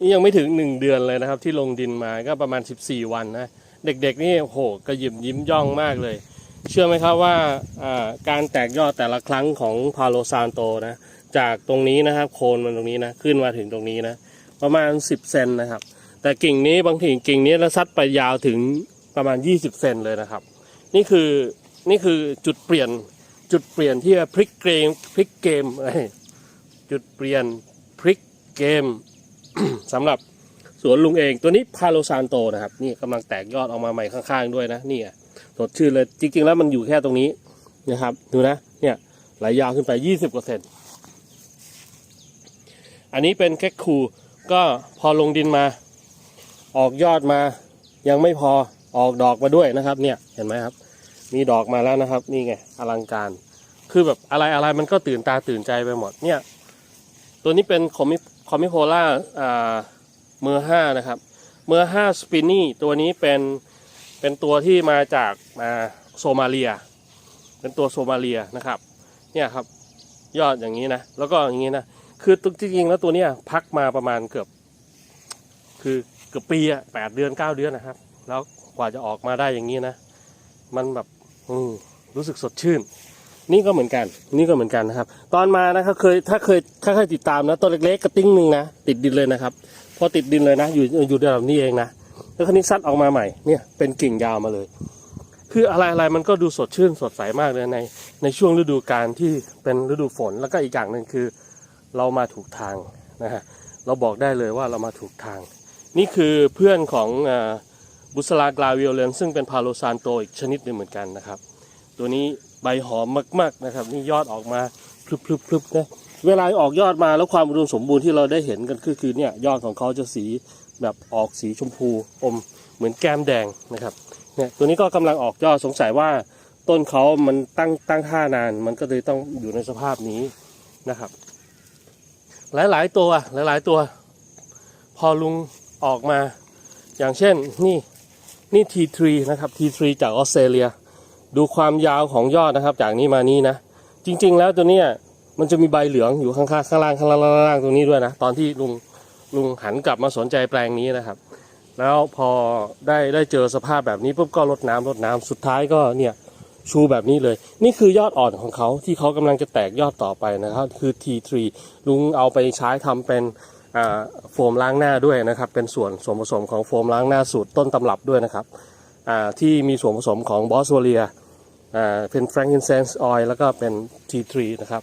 นี่ยังไม่ถึงหนึ่งเดือนเลยนะครับ ที่ลงดินมาก็ประมาณ 14 วันนะ เด็กๆนี่โหกระยิมยิ้มย่องมากเลย เชื่อไหมครับว่าการแตกยอดแต่ละครั้งของพาโลซานโตนะ จากตรงนี้นะครับ โคนมันตรงนี้นะ ขึ้นมาถึงตรงนี้นะ ประมาณ 10เซนนะครับ แต่กิ่งนี้บางทีกิ่งนี้แล้วซัดไปยาวถึงประมาณ 20 เซนเลยนะครับ นี่คือนี่คือจุดเปลี่ยนจุดเปลี่ยนที่จะพลิกเกมพลิกเกมจุดเปลี่ยนพลิกเกม สำหรับสวนลุงเองตัวนี้พาโลซานโตนะครับ นี่กำลังแตกยอดออกมาใหม่ข้างๆด้วยนะนี่สดชื่นเลยจริง ๆ แล้วมันอยู่แค่ตรงนี้นะครับ ดูนะ เนี่ยไหลยาวขึ้นไป 20กว่าเซนอันนี้เป็นแค่คูก็พอลงดินมา ออกยอดมา ยังไม่พอออกดอกมาด้วยนะครับ เนี่ยเห็นไหมครับ มีดอกมาแล้วนะครับ นี่ไงอลังการ คือแบบอะไรอะไรมันก็ตื่นตาตื่นใจไปหมดเนี่ย ตัวนี้เป็นคอมิ คอมิโพล่าเมอร์ห้านะครับเมอร์ห้าสปินนี่ตัวนี้เป็นเป็นตัวที่มาจากอ่าโซมาเลีย เป็นตัวโซมาเลียนะครับเนี่ยครับยอดอย่างนี้นะแล้วก็อย่างนี้นะคือจริงๆแล้วตัวเนี้ยพักมาประมาณเกือบ คือเกือบปีอะแปดเดือนเก้าเดือนนะครับ แล้วกว่าจะออกมาได้อย่างนี้นะ มันแบบรู้สึกสดชื่น นี่ก็เหมือนกัน นี่ก็เหมือนกันนะครับ ตอนมานะครับเคยถ้าเคยถ้าเคยติดตามนะตัวเล็กๆกระติ้งหนึ่งนะติดดินเลยนะครับ พอติดดินเลยนะ อยู่อยู่ระดับนี้เองนะแล้วคราวนี้ซัดออกมาใหม่เนี่ยเป็นกิ่งยาวมาเลย คืออะไรอะไรมันก็ดูสดชื่นสดใสมากเลยในในช่วงฤดูกาลที่เป็นฤดูฝนแล้วก็อีกอย่างหนึ่งคือ เรามาถูกทางนะฮะเราบอกได้เลยว่าเรามาถูกทาง นี่คือเพื่อนของบุสลากลาเวียเลนซึ่งเป็นพาโลซานโตอีกชนิดหนึ่งเหมือนกันนะครับ ตัวนี้ ใบหอมมาก ๆนะครับ นี่ยอดออกมาพลึบๆนะเวลาออกยอดมาแล้วความอุดมสมบูรณ์ที่เราได้เห็นกันคือคือเนี่ยยอดของเขาจะสีแบบออกสีชมพูอมเหมือนแก้มแดงนะครับเนี่ยตัวนี้ก็กำลังออกยอดสงสัยว่าต้นเขามันตั้งตั้งท่านาน มันก็เลยต้องอยู่ในสภาพนี้นะครับ หลายๆตัวหลายๆตัว พอลุงออกมา อย่างเช่นนี่นี่ T3 นะครับ T3 จากออสเตรเลีย ดูความยาวของยอดนะครับ จากนี้มานี้นะ จริง ๆ แล้วตัวเนี้ยมันจะมีใบเหลืองอยู่ข้างๆข้างล่างข้างล่างข้างล่างตรงนี้ด้วยนะ ตอนที่ลุงลุงหันกลับมาสนใจแปลงนี้นะครับ แล้วพอได้ได้เจอสภาพแบบนี้ปุ๊บก็รดน้ำรดน้ำสุดท้ายก็เนี่ยชูแบบนี้เลย นี่คือยอดอ่อนของเขาที่เขากำลังจะแตกยอดต่อไปนะครับ คือ T3 ลุงเอาไปใช้ทำเป็นโฟมล้างหน้าด้วยนะครับ เป็นส่วนส่วนผสมของโฟมล้างหน้าสูตรต้นตำรับด้วยนะครับ ที่มีส่วนผสมของบอสโวเลียเป็นแฟรงกินเซนส์ออยล์แล้วก็เป็น T3 นะครับ